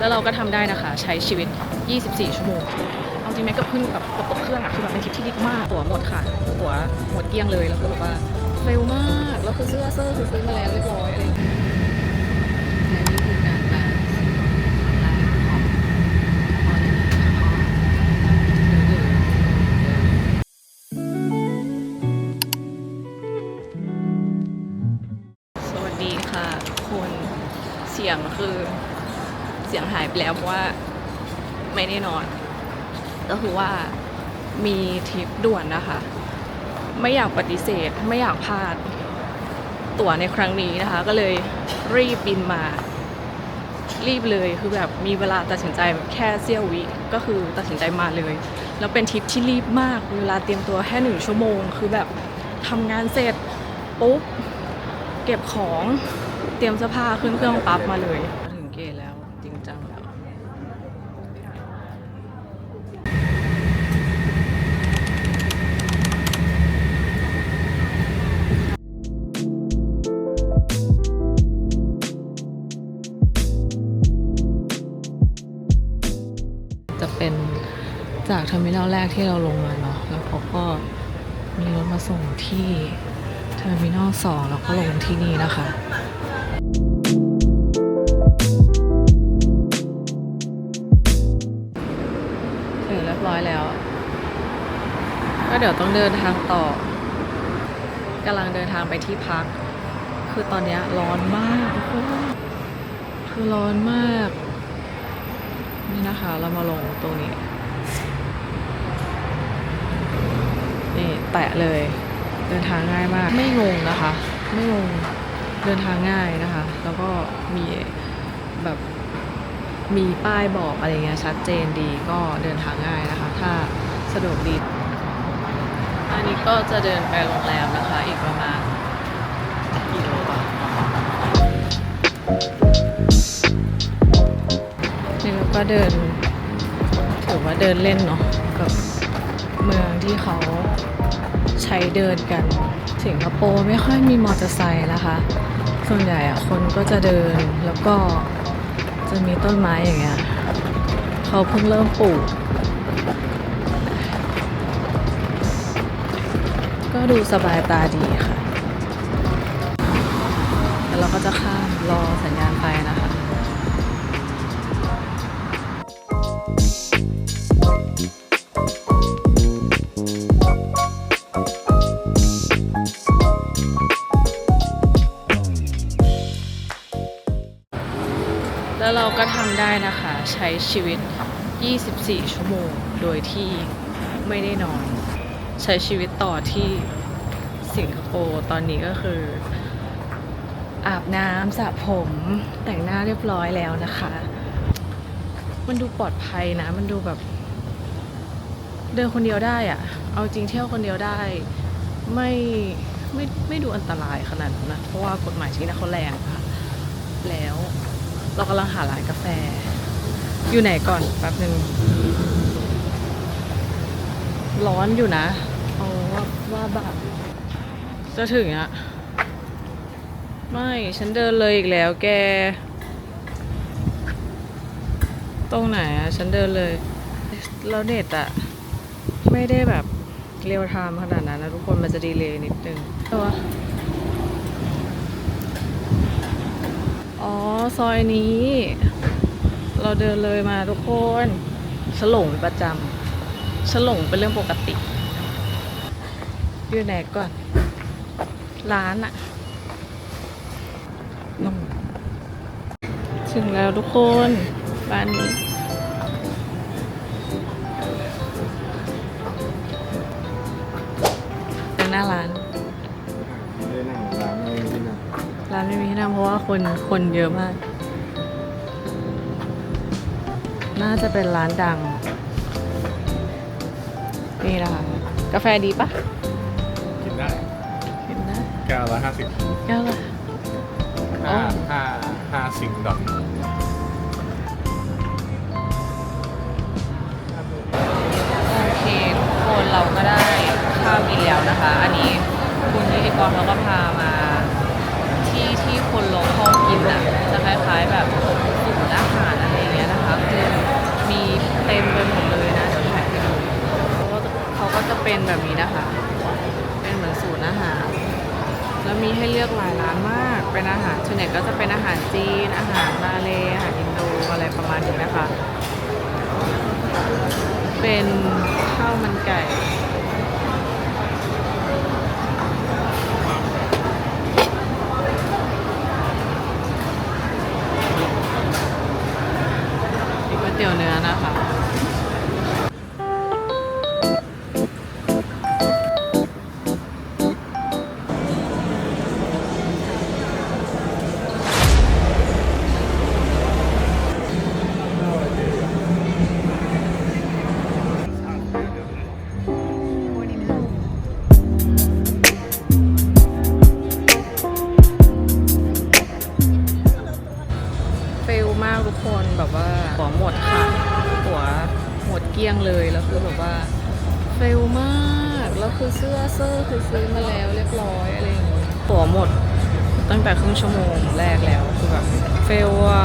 แล้วเราก็ทำได้นะคะ ใช้ชีวิต 24 ชั่วโมง เอาจริงไหมก็ขึ้นแบบกับตกเครื่องอะคือแบบเป็นทริปที่ดีมากตัวหมดค่ะตัวหมดเกลี้ยงเลยแล้วก็แบบว่าเร็วมากแล้วคือเสื้อเสื้อคือซื้อมาแล้วเรียบร้อยอะไรสวัสดีค่ะทุกคนเสียงคือ เสียงหายไปแล้วเพราะว่าไม่ได้นอน ก็คือว่ามีทริปด่วนนะคะ ไม่อยากปฏิเสธ ไม่อยากพลาดตั๋วในครั้งนี้นะคะ ก็เลยรีบบินมา รีบเลยคือแบบมีเวลาตัดสินใจแบบแค่เสี้ยววิก็คือตัดสินใจมาเลย แล้วเป็นทริปที่รีบมาก เวลาเตรียมตัวแค่หนึ่งชั่วโมง คือแบบทำงานเสร็จปุ๊บเก็บของเตรียมเสื้อผ้าขึ้นเครื่องปั๊บมาเลย เทอร์มินอลแรกที่เราลงมาเนาะแล้วเขาก็มีรถมาส่งที่เทอร์มินอลสองแล้วก็ลงที่นี่นะคะถึงเรียบร้อยแล้ว ก็เดี๋ยวต้องเดินทางต่อกำลังเดินทางไปที่พัก คือตอนนี้ร้อนมาก คือร้อนมาก นี่นะคะ เรามาลงตรงนี้ นี่ แตะเลย เดินทางง่ายมาก ไม่งงนะคะ ไม่งงเดินทางง่ายนะคะ แล้วก็มีแบบมีป้ายบอกอะไรเงี้ยชัดเจนดีก็เดินทางง่ายนะคะ ถ้าสะดวกดี อันนี้ก็จะเดินไปโรงแรมนะคะ อีกประมาณกี่โลวะนี่เราก็เดินถือว่าเดินเล่นเนาะกับเมืองที่เขา ใช้เดินกัน สิงคโปร์ไม่ค่อยมีมอเตอร์ไซค์นะคะ ส่วนใหญ่อะคนก็จะเดินแล้วก็จะมีต้นไม้อย่างเงี้ยเขาเพิ่งเริ่มปลูก ก็ดูสบายตาดีค่ะ แล้วเราก็จะข้ามรอสัญญา ใช้ชีวิต 24 ชั่วโมง โดยที่ไม่ได้นอน ใช้ชีวิตต่อที่สิงคโปร์ตอนนี้ก็คือ อาบน้ำสระผมแต่งหน้าเรียบร้อยแล้วนะคะ มันดูปลอดภัยนะ มันดูแบบ เดินคนเดียวได้อะเอาจริงเที่ยวคนเดียวได้ ไม่ไม่ไม่ดูอันตรายขนาดนั้นนะเพราะว่ากฎหมายที่นั่นเขาแรงค่ะแล้วเรากำลังหาร้านกาแฟ อยู่ไหนก่อนแป๊บหนึ่งร้อนอยู่นะเอาว่าว่าแบบจะถึงอะไม่ฉันเดินเลยอีกแล้วแก ตรงไหนอะฉันเดินเลยแล้วเน็ตอะไม่ได้แบบเรียวไทม์ขนาดนั้นนะทุกคนมันจะดีเลย์นิดนึงตัวอ๋อ ซอยนี้ เราเดินเลยมาทุกคนฉลงเป็นประจำฉลงเป็นเรื่องปกติ อยู่ไหนก่อน ร้านอะนงถึงแล้วทุกคนบ้านนี้เป็นหน้าร้านไม่ได้นั่งร้านไม่ได้นั่งร้านไม่มีที่นั่งเพราะว่าคนคนเยอะมาก น่าจะเป็นร้านดัง นี่นะคะกาแฟดีปะกินได้เห็นนะแก้วละห้าสิบแก้วละอ๋อห้าห้าห้าสิงดอทโอเคทุกคนเราก็ได้ข้าวบินแล้วนะคะ อันนี้คุณนิติกรเขาก็พามาที่ที่คนลงห้องกินอะจะคล้ายๆแบบศูนย์อาหารอะไรอย่างเงี้ยนะคะ็นแบบนี้นะคะ เป็นเหมือนศูนย์อาหาร แล้วมีให้เลือกหลายร้านมาก เป็นอาหารส่วนใหญ่ก็จะเป็นอาหารจีน อาหารมาเลอาหารอินโดอะไรประมาณนี้นะคะ เป็นข้าวมันไก่ก๋วยเตี๋ยวเนื้อนะคะ แบบว่าหัวหมดค่ะหัวหมดเกลี้ยงเลยแล้วคือแบบว่าเฟลมากแล้วคือเสื้อเสื้อคือซื้อมาแล้วเรียบร้อยอะไรอย่างเงี้ยหัวหมดตั้งแต่ครึ่งชั่วโมงแรกแล้วคือแบบเฟลว่า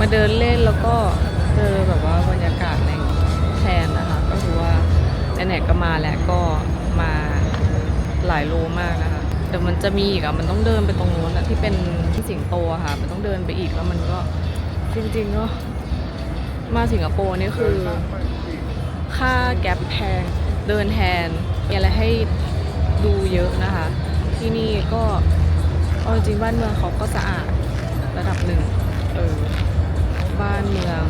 มาเดินเล่นแล้วก็เจอแบบว่าบรรยากาศในแทนนะคะก็คือว่าไหนๆก็มาแล้วก็มาหลายโลมากนะคะแต่มันจะมีอีกอะมันต้องเดินไปตรงนู้นอะที่เป็นที่สิงโตอะค่ะ มันต้องเดินไปอีกแล้วมันก็ จริงๆก็มาสิงคโปร์นี่คือ ค่าแก๊ปแพงเดินแทนมีอะไรให้ดูเยอะนะคะ ที่นี่ก็เอาจริงบ้านเมืองเขาก็สะอาดระดับหนึ่งเออบ้านเมือง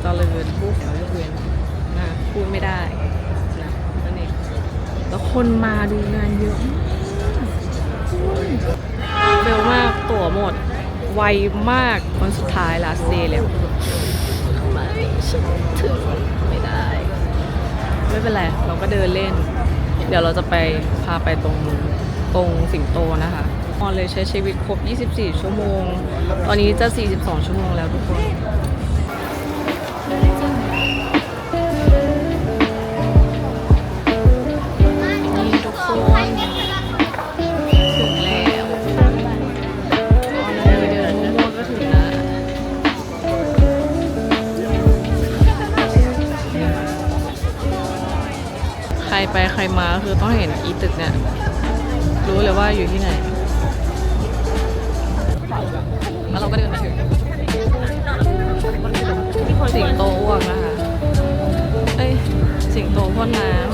เจริญผู้ขอยกเว้นนะพูดไม่ได้นะนั่นเองแล้วคนมาดูงานเยอะเร็วมากตั๋วหมด ไวมากคนสุดท้ายลาสเดย์แล้วทำไมฉันถึงไม่ได้ ไม่เป็นไร เราก็เดินเล่น เดี๋ยวเราจะไปพาไปตรงตรงสิงโตนะคะออนเลยใช้ชีวิตครบ 24 ชั่วโมง ตอนนี้จะ 42 ชั่วโมงแล้วทุกคน ไปใครมาคือต้องเห็นอีตึกเนี่ย รู้เลยว่าอยู่ที่ไหนแล้วเราก็เดินมาถึงสิงโตอ้วกนะคะ เอ้ย สิงโตพ่นน้ำ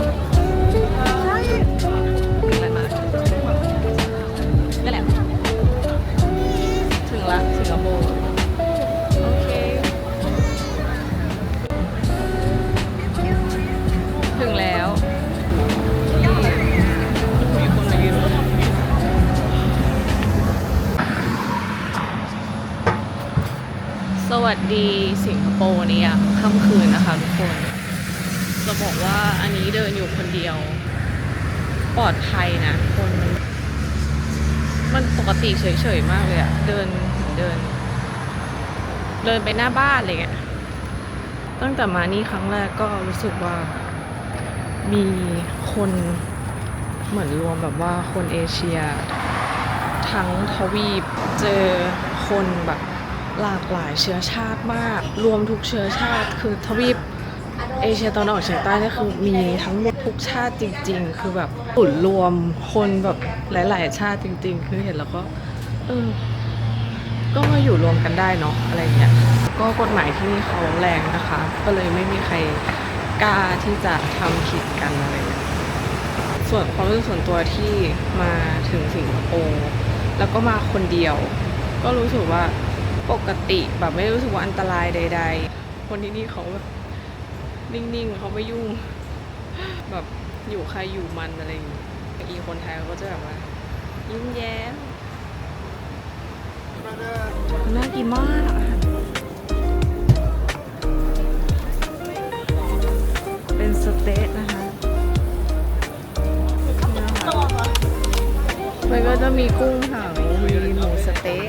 โปร์เนี่ยค่ำคืนนะคะทุกคน จะบอกว่าอันนี้เดินอยู่คนเดียว ปลอดภัยนะคน มันปกติเฉยๆมากเลยอะเดินเดิน เดินไปหน้าบ้านเงี้ยตั้งแต่มานี่ครั้งแรกก็รู้สึกว่ามีคนเหมือนรวมแบบว่าคนเอเชีย ทั้งทวีปเจอคนแบบ หลากหลายเชื้อชาติมาก รวมทุกเชื้อชาติคือทวีปเอเชียตะวันออกเฉียงใต้นี่คือมีทั้งหมดทุกชาติจริง ๆ คือแบบสุดรวมคนแบบหลาย ๆ ชาติจริง ๆ คือเห็นแล้วก็เออก็มาอยู่รวมกันได้เนาะอะไรเงี้ยก็กฎหมายที่นี่เขาแรงนะคะ ก็เลยไม่มีใครกล้าที่จะทำผิดกันอะไรเงี้ยส่วนความรู้สึกส่วนตัวที่มาถึงสิงคโปร์แล้วก็มาคนเดียว ก็รู้สึกว่า ปกติแบบไม่รู้สึกว่าอันตรายใด ๆ คนที่นี่เขาแบบนิ่งๆเขาไม่ยุ่ง แบบอยู่ใครอยู่มันอะไรอย่างงี้อีคนไทยเขาก็จะแบบว่ายิ้มแย้มน่ากินมากเป็นสเต๊ะนะคะมันก็จะมีกุ้งเผามีหมูสเต๊ะ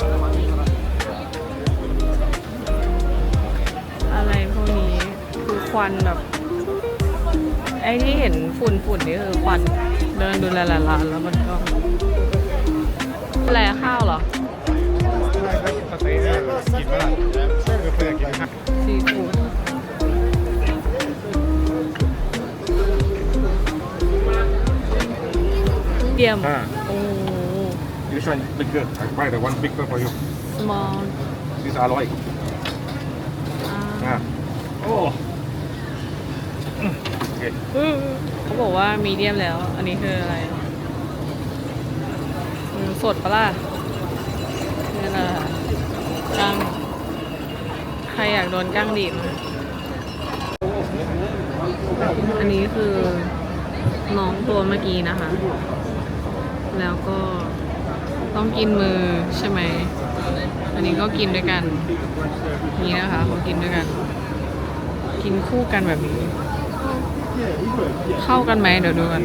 คือควันแบบ ไอ้ที่เห็นฝุ่นฝุ่นๆนี่คือควันเดินดูหลายๆร้านแล้วมันก็อะไรข้าวเหรอใช่ครับสเต๊ะเนี่ยกินเมื่อไหร่คือเพื่อนกินข้าวซีฟู้ดเดียมอ่าโอ้ This one bigger I buy the one bigger for you small This alloy อ่าอ่าโอ้อืมโอ เขาบอกว่ามีเดียมแล้ว อันนี้คืออะไรสดปะล่ะนี่แหละกั้งใครอยากโดนกั้งดีดมาอันนี้คือน้องตัวเมื่อกี้นะคะ แล้วก็ต้องกินมือใช่ไหม อันนี้ก็กินด้วยกัน นี่นะคะเขากินด้วยกัน กินคู่กันแบบนี้ เข้ากันไหมเดี๋ยวดูกัน